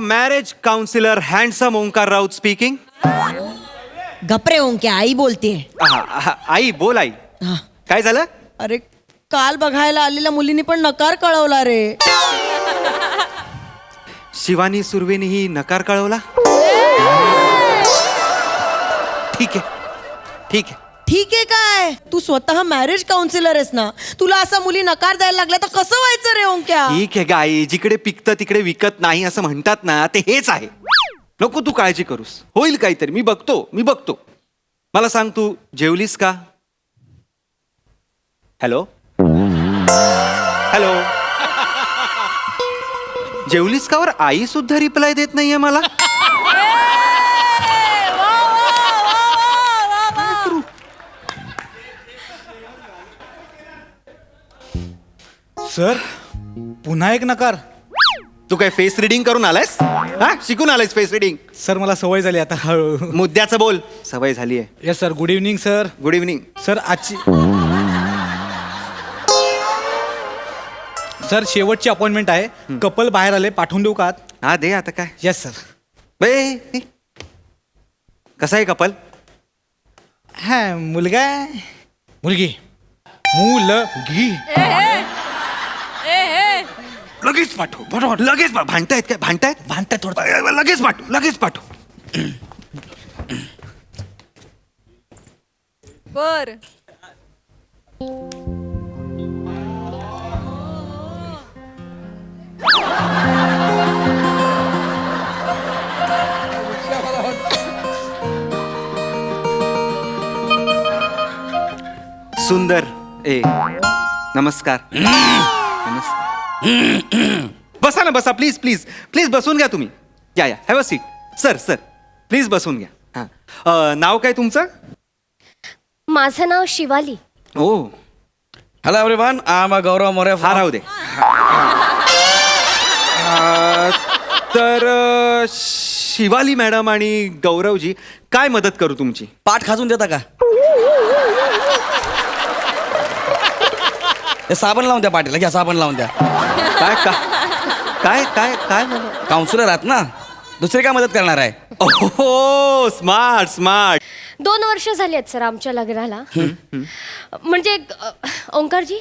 Marriage counsellor handsome Omkar Raut speaking गपरे ओंके आई बोलतेय आई बोल आई. काय झालं? अरे काल बघायला आलेल्या मुलींनी पण नकार कळवला रे. शिवानी सुर्वेनीही नकार कळवला? ठीक आहे ठीक आहे. ठीक आहे काय? तू स्वतः मॅरेज काउन्सिलर आहेस ना? तुला असा मुली नकार द्यायला लागल्या तर कसं व्हायचं रे ओंक्या? ठीक आहे गाई जिकडे पिकतं तिकडे विकत नाही असं म्हणतात ना ते हेच आहे. नको तू काळजी करूस. होईल काहीतरी मी बघतो मी बघतो. मला सांग तू जेवलीस का? हॅलो? हॅलो? जेवलीस का वर? आई सुद्धा रिप्लाय देत नाहीये मला. सर पुन्हा एक नकार. तू काय फेस रिडिंग करून आलायस? हा? शिकून आलायस फेस रिडिंग सर मला सवय झाली आता हळू मुद्द्याचं बोल. सवय झाली आहे. Yes sir good evening sir good evening sir आजची सर शेवटची अपॉइंटमेंट आहे. कपल बाहेर आले. पाठवून देऊ का आत? हा दे आता काय? येस सर बे कसा आहे कपल? हा मुलगा आहे. मुलगी. मुलगी. लगेच पाठव. बरोबर. लगेच पा- भांडतायत काय? भांडतायत? भांडताय थोडं. लगेच पाठव. लगेच पाठव. बर. सुंदर ए नमस्कार. नमस्कार. बसा ना बसा. प्लीज प्लीज प्लीज बसून घ्या तुम्ही. या या. Have a seat sir sir please बसून घ्या. हां. अ, नाव काय तुमचं? माझं नाव शिवाली. ओ. Hello everyone I am Gaurav More हा राहू दे. अ, तर अ, शिवाली मॅडम आणि गौरवजी काय मदत करू तुमची? पाठ खाजून देता का? हे साबण लावून द्या पाठीला घ्या साबण लावून द्या. काय का काय काय काय काउन्सिलर आहात ना? दुसरी काय मदत करणार आहे? ओहो स्मार्ट स्मार्ट दोन वर्ष झाली आहेत सर आमच्या लग्नाला. म्हणजे अ, ओंकारजी?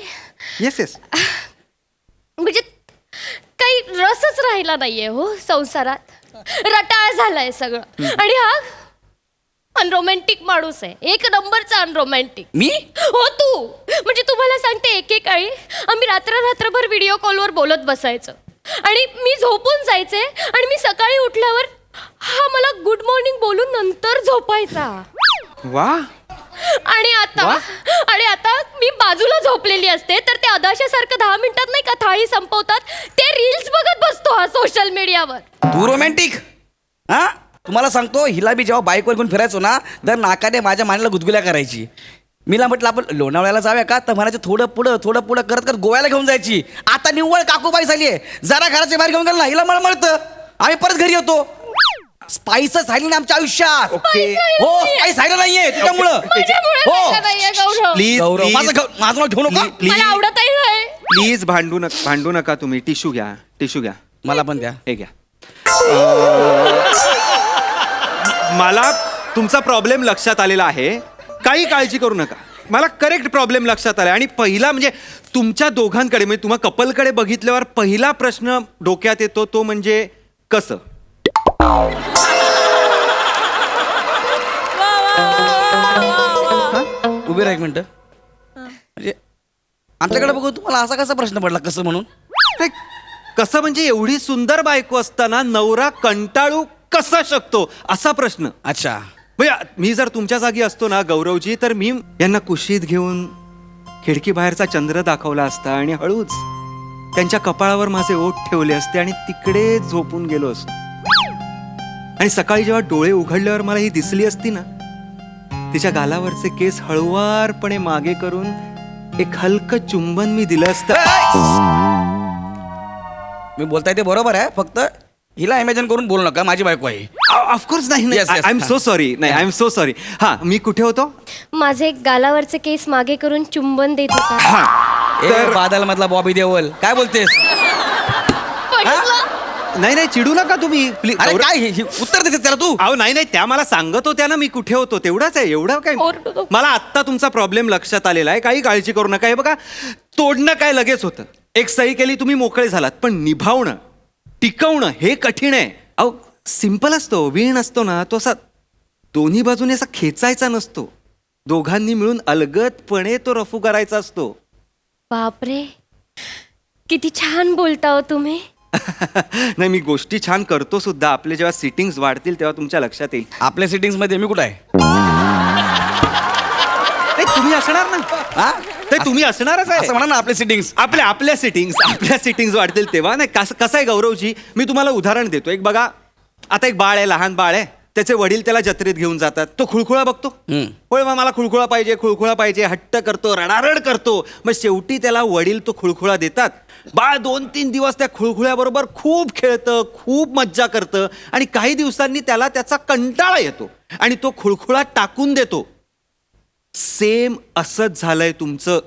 येस येस म्हणजे काही रसच राहिला नाहीये हो संसारात. रटाळ झालाय सगळं. आणि हा अनरोमॅन्टिक माणूस आहे. एक नंबरचा अनरोमॅन्टिक मी? हो तू. म्हणजे तुम्हाला सांगते एकेकाळी आम्ही रात्र रात्रभर व्हिडिओ कॉलवर बोलत बसायचो. आणि मी झोपून जायचे आणि मी सकाळी उठल्यावर हा मला गुड मॉर्निंग बोलून नंतर झोपायचा. वा. आणि आता वा. आणि आता मी बाजूला झोपलेली असते तर ते अदाशासारखं दहा मिनिटात नाही का थाळी संपवतात? ते रील्स बघत बसतो हा सोशल मीडियावर तू रोमॅन्टिक हा? तुम्हाला सांगतो हिला मी जेव्हा बाईकवर घेऊन फिरायचो ना तर नाकाने माझ्या मानेला गुदगुल्या करायची. मीला म्हटलं आपण लोणावळ्याला जाऊया का? तर म्हणायचं थोडं पुढं थोडं पुढं करत करत गोव्याला घेऊन जायची. आता निव्वळ काकूबाई झाली आहे. जरा घराच्या बाहेर घेऊन गेलं ना हिला मळमळतं. आम्ही परत घरी येतो. स्पाइसच राहिली ना आमच्या आयुष्यात. ओके हो स्पाइस राहिलं नाहीये त्याच्यामुळं. माझ्यामुळे हो. झालं नाहीये गौरव. प्लीज गौरव माझं प्लीज माझं नाव घेऊ नका. मला आवडतही नाही. प्लीज भांडू नका भांडू नका तुम्ही. टिश्यू घ्या. टिश्यू घ्या. मला पण द्या. हे घ्या. मला तुमचा प्रॉब्लेम लक्षात आलेला आहे. काही काळजी करू नका. मला करेक्ट प्रॉब्लेम लक्षात आला आणि पहिला म्हणजे तुमच्या दोघांकडे म्हणजे तुम्हा कपलकडे बघितल्यावर पहिला प्रश्न डोक्यात येतो तो म्हणजे कसं? उभे राहा एक मिनिट. म्हणजे आमच्याकडे बघू तुम्हाला असा कसा प्रश्न पडला कसं म्हणून? नाही, कसं म्हणजे एवढी सुंदर बायको असताना नवरा कंटाळू कसा शकतो? असा प्रश्न. अच्छा. म्हणजे मी जर तुमच्या जागी असतो ना गौरवजी तर मी यांना कुशीत घेऊन खिडकी बाहेरचा चंद्र दाखवला असता आणि हळूच त्यांच्या कपाळावर माझे ओठ ठेवले असते आणि तिकडे झोपून गेलो असतो. आणि सकाळी जेव्हा डोळे उघडल्यावर मला ही दिसली असती ना तिच्या गालावरचे केस हळुवारपणे मागे करून एक हलकं चुंबन मी दिलं असतं. मी बोलताय ते बरोबर आहे फक्त हिला इमॅजिन करून बोलू नका माझी बायको आहे. ऑफकोर्स नाही Yes, yes. I am so sorry नाही आय एम सो सॉरी हा मी कुठे होतो? माझे गालावरचे केस मागे करून चुंबन देत होता. हा. ए बादल मधला बॉबी देवल काय बोलतेस? नाही नाही चिडू नका तुम्ही. प्लीज अरे काय हे- हे उत्तर देते त्याला तू? अहो नाही नाही त्या मला सांगत होत्या ना मी कुठे होतो. तेवढाच आहे एवढं काय ओरडू नको. मला आत्ता तुमचा प्रॉब्लेम लक्षात आलेला आहे. काही काळजी करू नका. हे बघा तोडणं काय लगेच होतं. एक सही केली तुम्ही मोकळे झालात पण निभावणं. टिकवणं हे कठीण आहे. अहो सिंपल असतो वीण असतो ना तो असा दोन्ही बाजूने असा खेचायचा नसतो. दोघांनी मिळून अलगदपणे तो रफू करायचा असतो. बापरे. किती छान बोलता हो तुम्ही. नाही मी गोष्टी छान करतो सुद्धा. आपले जेव्हा सिटिंग्स वाढतील तेव्हा तुमच्या लक्षात येईल. आपल्या सिटिंग्समध्ये मी कुठं आहे? नाही, तुम्ही असणार ना. हा? नाही, तुम्ही असणारच आहे. असं म्हणा ना आपले सिटिंग्स आपल्या आपल्या सिटिंग्स आपल्या सिटिंग्स वाढतील तेव्हा. नाही कसं कसं आहे गौरवजी? मी तुम्हाला उदाहरण देतो. एक बघा आता एक बाळ आहे लहान बाळ आहे. त्याचे वडील त्याला जत्रेत घेऊन जातात. तो खुळखुळा बघतो. होय मग मला खुळखुळा पाहिजे खुळखुळा पाहिजे हट्ट करतो रडारड करतो. मग शेवटी त्याला वडील तो खुळखुळा देतात. बाळ दोन तीन दिवस त्या खुळखुळ्याबरोबर खूप खेळतं खूप मज्जा करतं आणि काही दिवसांनी त्याला त्याचा कंटाळा येतो आणि तो खुळखुळा टाकून देतो. सेम असंच झालंय तुमचं.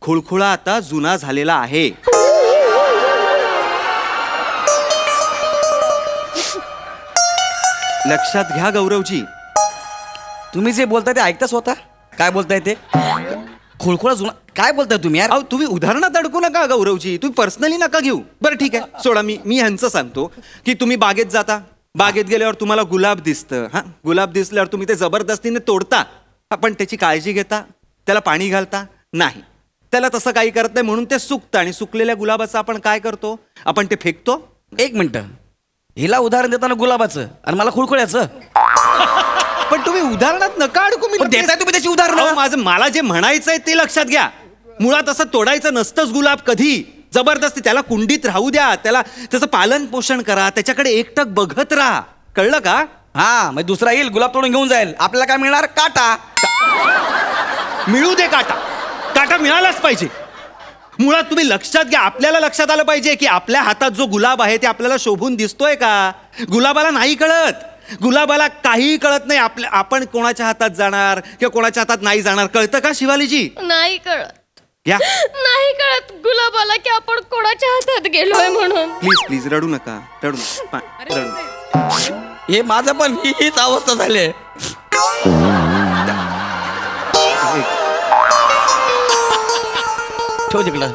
खुळखुळा आता जुना झालेला आहे. लक्षात घ्या गौरवजी. तुम्ही जे बोलताय ते ऐकता स्वतः? काय बोलताय ते? खुळखुळा जुना काय बोलताय तुम्ही यार? अहो तुम्ही उदाहरणात अडकू नका गौरवजी. तुम्ही पर्सनली नका घेऊ. बरं ठीक आहे. सोडा मी मी ह्यांचं सांगतो. की तुम्ही बागेत जाता. बागेत गेल्यावर तुम्हाला गुलाब दिसतं. हा गुलाब दिसल्यावर तुम्ही ते जबरदस्तीने तोडता. हा, पण त्याची काळजी घेता त्याला पाणी घालता? नाही. त्याला तसं काही करत नाही म्हणून ते सुकतं आणि सुकलेल्या गुलाबाचं आपण काय करतो? आपण ते फेकतो. एक मिनिट. हिला उदाहरण देताना गुलाबाचं आणि मला खुळखुळ्याचं? पण तुम्ही उदाहरणात नका अडकू मी पण देताय तुम्ही त्याची उदाहरणं? अहो, माझं मला जे म्हणायचंय ते लक्षात घ्या. मुळात असं तोडायचं नसतंच गुलाब कधी. जबरदस्ती त्याला कुंडीत राहू द्या त्याला त्याचं पालन पोषण करा त्याच्याकडे एकटक बघत राहा. कळलं का? हा मग दुसरा येईल गुलाब तोडून घेऊन जाईल. आपल्याला काय मिळणार? काटा. मिळू दे काटा. काटा मिळालाच पाहिजे. मुळात तुम्ही लक्षात घ्या आपल्याला लक्षात आलं पाहिजे की आपल्या हातात जो गुलाब आहे ते आपल्याला शोभून दिसतोय का? गुलाबाला नाही कळत. गुलाबाला काहीही कळत नाही. आपल्या आपण कोणाच्या हातात जाणार किंवा कोणाच्या हातात नाही जाणार. कळतं का शिवालीजी? नाही कळत. घ्या नाही कळत गुलाबाला की आपण कोणाच्या हातात गेलोय म्हणून. प्लीज प्लीज रडू नका. रडू नका. पा- रडू नका. हे माझं पण ही- हीच अवस्था झाली. आहे. एक- ठेव तिकडं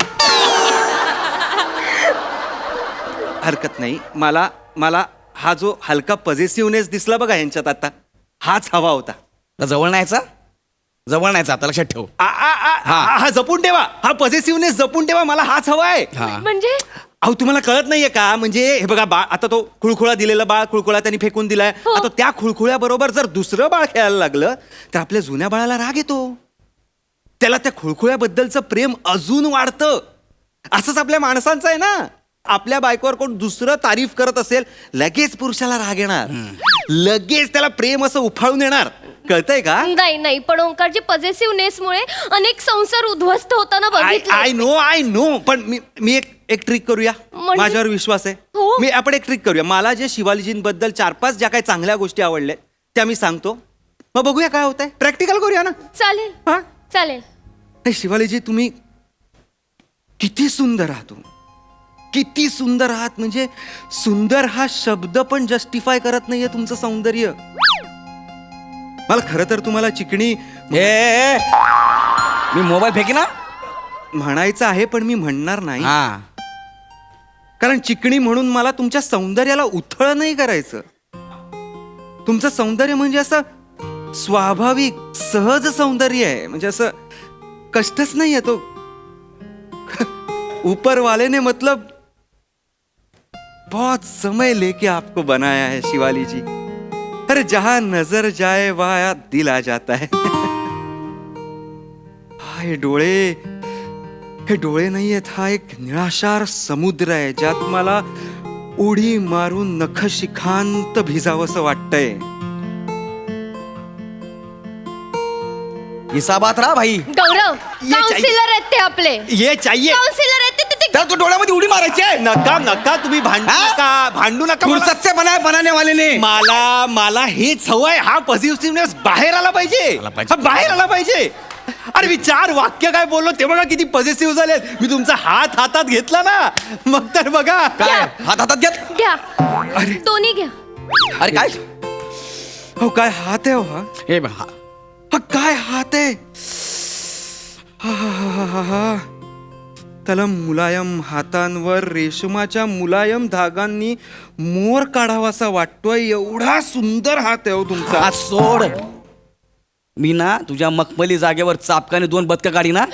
हरकत नाही. मला मला हा जो हलका पॉझिटिव्हनेस दिसला बघा यांच्यात आता हाच हवा होता. जवळ नाहीचा जवळ नाहीचा आता लक्षात ठेव. आ, आ, आ, आ, हा जपून ठेवा. हा पॉझिटिव्हनेस जपून ठेवा. मला हाच हवा आहे हा. म्हणजे? अहो तुम्हाला कळत नाहीये का? म्हणजे हे बघा बाळ आता तो खुळखुळा दिलेला बाळ खुळखुळा त्यांनी फेकून दिलाय. हो. आता त्या खुळखुळ्या बरोबर जर दुसरं बाळ खेळायला लागलं तर आपल्या जुन्या बाळाला राग येतो. त्याला त्या खुळखुळ्याबद्दलचं प्रेम अजून वाढतं. असंच आपल्या माणसांचं आहे ना? आपल्या बायकोवर कोण दुसरं तारीफ करत असेल लगेच पुरुषाला राग येणार. लगेच त्याला प्रेम असं उफाळून येणार. कळतंय का? नाही नाही पण ओंकारची पॉझिटिव्हनेसमुळे अनेक संसार उद्ध्वस्त होताना आय बघितले नो आय नो पण मी मी एक एक ट्रिक करूया? म्हणजे? माझ्यावर विश्वास आहे. हो. मी आपण एक ट्रिक करूया. मला जे शिवाजींबद्दल चार पाच ज्या काही चांगल्या गोष्टी आवडल्या त्या मी सांगतो. मग बघूया काय होतंय. प्रॅक्टिकल करूया ना? चालेल. हा? चालेल. नाही शिवालीजी तुम्ही किती सुंदर आहात हो. किती सुंदर आहात. म्हणजे सुंदर हा शब्द पण जस्टिफाय करत नाहीये तुमचं सौंदर्य. मला खरं तर तुम्हाला चिकणी ए, ए ए. मी मोबाईल फेकी ना? म्हणायचं आहे पण मी म्हणणार नाही. हा. कारण चिकणी म्हणून मला तुमच्या सौंदर्याला उथळ नाही करायचं. तुमचं सौंदर्य म्हणजे असं स्वाभाविक सहज सौंदर्य आहे. म्हणजे असं कष्टच नाही आहे तो. ऊपर वाले ने मतलब बहुत समय लेके आपको बनाया है शिवाली जी अरे जहां नजर जाए वहां दिल आ जाता है। हाय डोळे हे डोळे नाहीयेत हा एक निळाशार समुद्र आहे ज्यात मला उडी मारून नख शिखांत भिजावंसं वाटतंय हिसाबात राहा भाई? गौरव ये चाहिए. काउन्सिलर आहेत ते आपले ये चाहिए। काउन्सिलर आहेत त्याला तू डोळ्यामध्ये उडी मारायची आहे. नका नका तुम्ही भांडू हा? नका. भांडू नका मला- फुर्सत से बनाय बनाने वाले ने मला मला हेच हवंय हा पॉझिटिव्हनेस बाहेर आला पाहिजे. आला पाहिजे. हा बाहेर आला पाहिजे. अरे मी चार वाक्य काय बोललो ते बघा किती पॉझिटिव्ह झाले मी तुमचा हात हातात घेतला ना. मग तर बघा. काय? हात हातात घेत? घ्या. दोन्ही घ्या. अरे काय? हो काय हात आहे हो हा? हे बघ, हा. हा काय हात आहे? हा, हा, हा, हा, हा. त्याला मुलायम हातांवर रेशमाच्या मुलायम धागांनी मोर काढावासा वाटतोय एवढा सुंदर हात आहे हो तुमचा. सोड. मी ना तुझ्या मखमली जागेवर चापकाने दोन बदक काढी ना.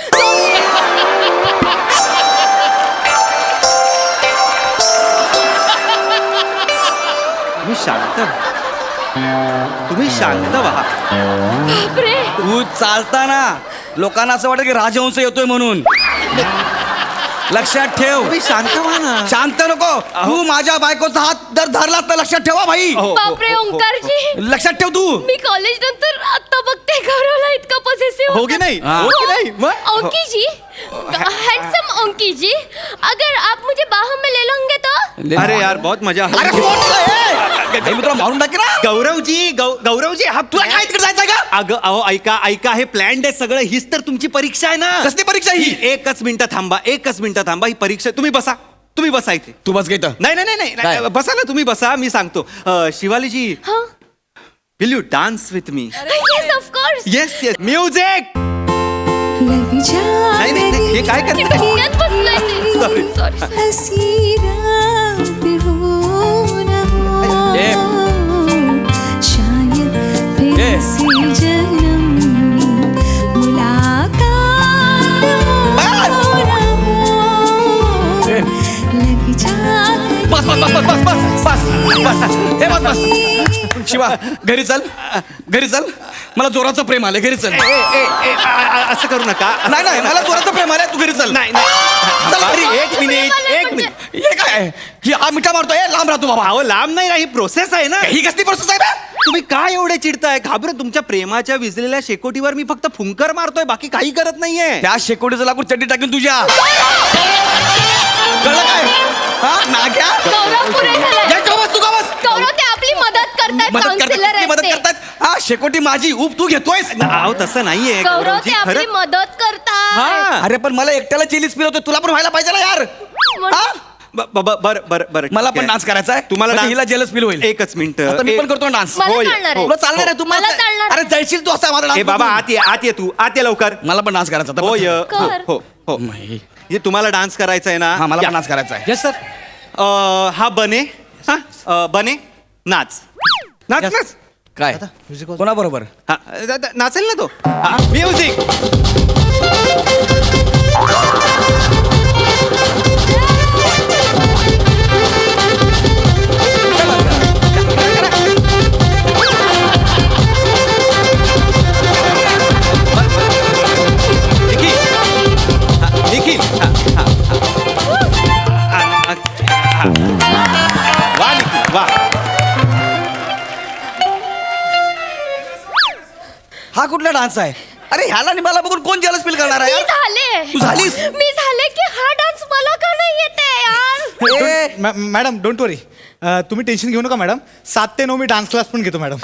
तुम्ही शांत व्हा. तुम्ही शांत व्हा. बापरे. तू चालताना लोकांना असं वाटतं की राजहंस येतोय म्हणून. लक्षात ठेव. तुम्ही शांत व्हा ना. शांत नको. तू माझ्या बायकोचा हात जर धरलास तर लक्षात ठेवा भाई. हो, हो, बापरे हो. ओंकारजी. लक्षात ठेव तू. मी कॉलेज नंतर आता बघते गौरवला इतका पॉझिटिव्ह हो की नाही? हाँ. की नाही? मग? हो. जी हैंडसम ओंकी जी अगर आप मुझे बाहों में ले लोगे तो? अरे यार बहुत मजा अरे आली. कोण आहे? हे। मी तुला मारून टाकी ना गौरवजी गौ- गौरवजी हा तुला काय तिकडे जायचं का अगं अहो ऐका ऐका हे प्लॅन आहे सगळं. हीच तर तुमची परीक्षा आहे ना? कसली परीक्षा ही? एकच मिनिटं थांबा एकच मिनिटं थांबा. ही परीक्षा तुम्ही बसा तुम्ही बसा इथे. तू बस घेत नाही नाही नाही, नाही काय? नाही बसा ना तुम्ही बसा मी सांगतो. अं, शिवालीजी हाँ? Will you dance with me yes of course yes yes music जा नाही काय करते? सॉरी बस बस बस बस बस बस शिवा घरी चल. घरी चल. मला जोराचं प्रेम आलं घरी चल. ए, ए, ए, आ- आ- असं करू नका नाही नाही मला जोराचं प्रेम आलं तू घरी चल. नाही नाही. चल घरी. एक मिनिट एक मिनिट हे काय? ही हा मिठा मारतोय लांब राहतो बाबा. अहो लांब नाही ना ही प्रोसेस आहे ना. ही कसली प्रोसेस आहे बे? तुम्ही काय एवढे चिडताय? घाबरत तुमच्या प्रेमाच्या विजलेल्या शेकोटीवर मी फक्त फुंकर मारतोय बाकी काही करत नाहीये? त्या शेकोटीचं लाकूड चड्डी टाकून तुझ्या. मदत करतात. आहेत मदत ते. करतात? हा शेकोटी माझी ऊप तू घेतोयस? अहो तसं नाहीये. गौरव गौरवजी ते आपली खरं मदत करतात. हा. अरे पण मला एकट्याला चिलीज फिरवतोय तुला पण व्हायला पाहिजे ना यार. हा? ब- ब- ब- बर बर बर. मला पण डान्स करायचा आहे. तुम्हाला म्हणजे dance- हिला jealous feel होईल. एकच मिनिट. आता मी पण करतो डान्स मला चालणार आहे. तुला चालणार आहे. तू मला चालणार अरे आहे. जळशील तू असा माझा ए बाबा बघून. आत ये आत ये तू. आत ये लवकर. मला पण डान्स करायचा होता. होय हो कर. हो हो नाही. हे तुम्हाला डान्स करायचा आहे ना? हा मला या. पण डान्स करायचा आहे येस सर हा बने. हा? अ, बने. नाच. नाच Yes. नाच. काय? कोणा बरोबर हा द- द- नाचेल ना तो. म्युझिक हा कुठला डान्स आहे? अरे ह्याला आणि मला बघून कोण जेलस फील करणार आहे मी यार? झाले. तू झालीस? मी झाले की हा डान्स मला का नाही येते यार? ए, मॅ- मॅडम डोंट वरी तुम्ही टेन्शन घेऊ नका मॅडम. सात ते नऊ मी डान्स क्लास पण घेतो मॅडम.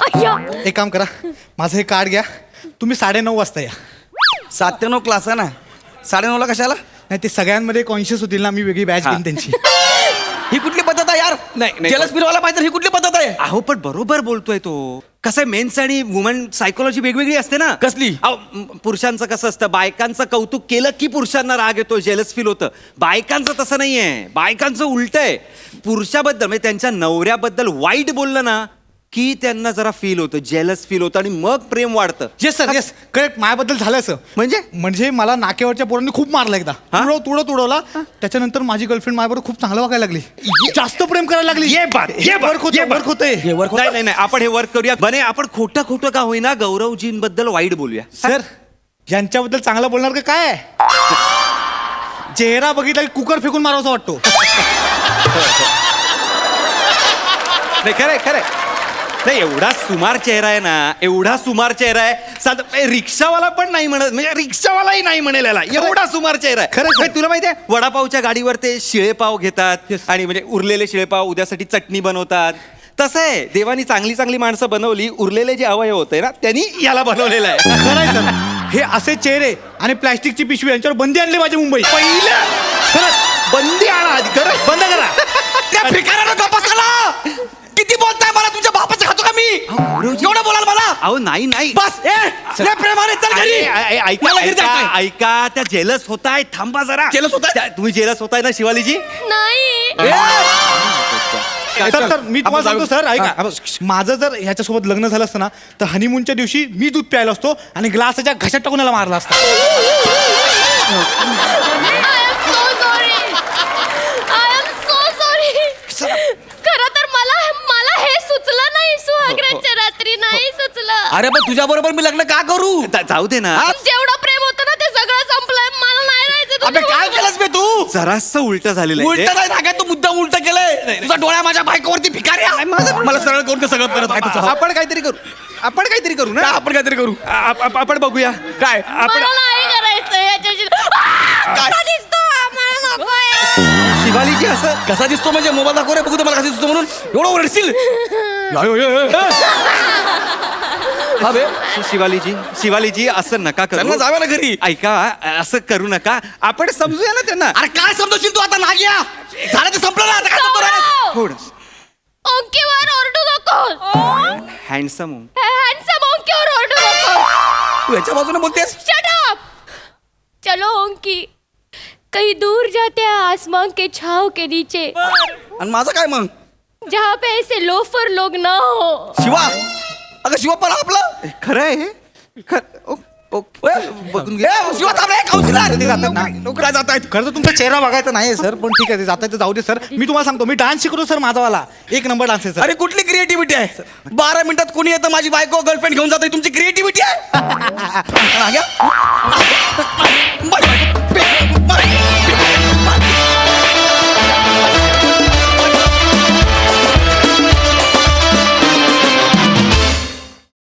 एक काम करा. माझं हे कार्ड घ्या. तुम्ही साडेनऊ वाजता या. सात ते नऊ क्लास आहे ना? साडे ला कशाला? नाही ते सगळ्यांमध्ये कॉन्शियस होतील ना मी वेगळी बॅच हा. घेईन त्यांची. ही कुठली पद्धत आहे यार? नाही. जेलस फिरवायला पाहिजे ही कुठली पद्धत आहे? अहो पण बरोबर बोलतोय तो. कसं आहे मेन्स आणि वुमन सायकोलॉजी वेगवेगळी असते ना? कसली? अहो, म- पुरुषांचं कसं असतं बायकांचं कौतुक केलं की पुरुषांना राग येतो जेलस फील होतं. बायकांचं तसं नाहीये. बायकांचं उलट आहे. पुरुषाबद्दल म्हणजे त्यांच्या नवऱ्याबद्दल वाईट बोललं ना की त्यांना जरा फील होतं जेलस फील होतं आणि मग प्रेम वाढतं. येस सर येस करेक्ट माझ्याबद्दल झालं असं म्हणजे? म्हणजे मला नाकेवरच्या पोरांनी खूप मारलं एकदा. हा? तुडव तुडव तुडवला. त्याच्यानंतर माझी गर्लफ्रेंड माझ्याबरोबर खूप चांगलं वागायला लागली. जास्त प्रेम करायला लागली. ये बात, ये बात, वर्क होतं. वर्क होतंय हे. होतं? नाही नाही नाही. आपण हे वर्क करूया. बने आपण खोटं खोटं का होईना गौरवजींबद्दल वाईट बोलूया. सर यांच्याबद्दल चांगलं बोलणार का काय? चेहरा बघितला की कुकर फेकून मारावासा वाटतो. नाही खरंय खरंय. नाही एवढा सुमार चेहरा आहे ना एवढा सुमार चेहरा आहे. साध रिक्षावाला पण नाही म्हणत म्हणजे रिक्षावालाही नाही म्हणेल याला एवढा सुमार चेहरा आहे. म्हणजे तुला माहिती आहे वडापावच्या गाडीवर ते शिळेपाव घेतात आणि म्हणजे उरलेले शिळेपाव उद्यासाठी चटणी बनवतात. तसं आहे देवानी चांगली चांगली माणसं बनवली उरलेले जे अवयव होते ना त्यांनी याला बनवलेलं आहे. हे असे चेहरे आणि प्लॅस्टिकची पिशवी यांच्यावर बंदी आणली पाहिजे मुंबई. पहिलं! खरंच. बंदी आणा आधी खरंच. बंद करा. त्या झाला किती बोलताय मला तुमच्या बापाचं खातो का मी एवढं बोलाल मला? अहो नाही नाही. बस ए लय प्रेमाने चल घरी. अरे, अरे, ऐका मला घरी ऐका जायचंय. ऐका त्या जेलस होताय थांबा जरा. Jealous होताय? त्या- तुम्ही जेलस होताय ना शिवालीजी? नाही. सर सर मी तुम्हाला सांगतो सर ऐका. माझं जर ह्याच्यासोबत लग्न झालं असतं ना तर हनीमूनच्या दिवशी मी दूध प्यायला असतो आणि ग्लासाच्या घशात टाकून याला मारला असता I am so sorry I am so sorry खरं तर मला मला हे सुचलं नाही सुहागराच्या रात्री नाही सुचलं अरे पण तुझ्या बरोबर मी लग्न का करू? जाऊ दे ना. जेवढं प्रेम होतं ना ते सगळं संपलंय. मला नाही राहायचं अबे काय केलंस बे तू? जरास उलट झालेलं आहे उलट ते. नाही ना तू मुद्दा उलट केलंय. तुझा डोळ्या माझ्या बायकोवरती भिकाऱ्या मला सरळ करून ते सगळं परत आहे तसं. आपण काहीतरी करू. आपण काहीतरी करू का ना आपण काहीतरी करू? आप- आप- आपण बघूया. काय? आपण मला नाही करायचं याच्याशी कसा दिसतो मला नकोय. शिवालीजी असं कसा दिसतो म्हणजे मोबाईल दाखव रे बघू दे मला कसा दिसतो म्हणून. एवढं ओरडशील? शि- शिवालीजी शिवालीजी असं नका त्यांना करू. जाऊया ना घरी. ऐका असं करू नका. आपण समजूया ना त्यांना. अरे काय समजशील तू आता? नागिया. झालं ते संपलं ना आता. काय राहिलं? ओंकीवर ओरडू नको. हँडसम हॅन्डसम ओंकीवर ओरडू नको. तू याच्या बाजूने बोलतेस? शट अप चलो ओंकी. कहीं दूर जाते हैं आसमान के छाव के नीचे. आणि माझं काय मग? जहाँ पे ऐसे लोफर लोग ना हो. शिवा. अगं शिवा पण आपलं खरं आहे हे? खरं- ओ- ओ- बघून घे. ए, शिवा थांब रे, काउन्सिलर. ते जातात ना. लोक काय जात आहेत खरं तर तुमचा चेहरा बघायचा नाही सर पण ठीक आहे ते जाता ते जाऊ दे सर मी तुम्हाला सांगतो मी डान्स शिकलो सर माझावाला एक नंबर डान्स आहे सर अरे कुठली क्रिएटिव्हिटी आहे बारा मिनिटात कोणी येतं माझी बायको गर्लफ्रेंड घेऊन जाते तुमची क्रिएटिव्हिटी आहे नाग्या?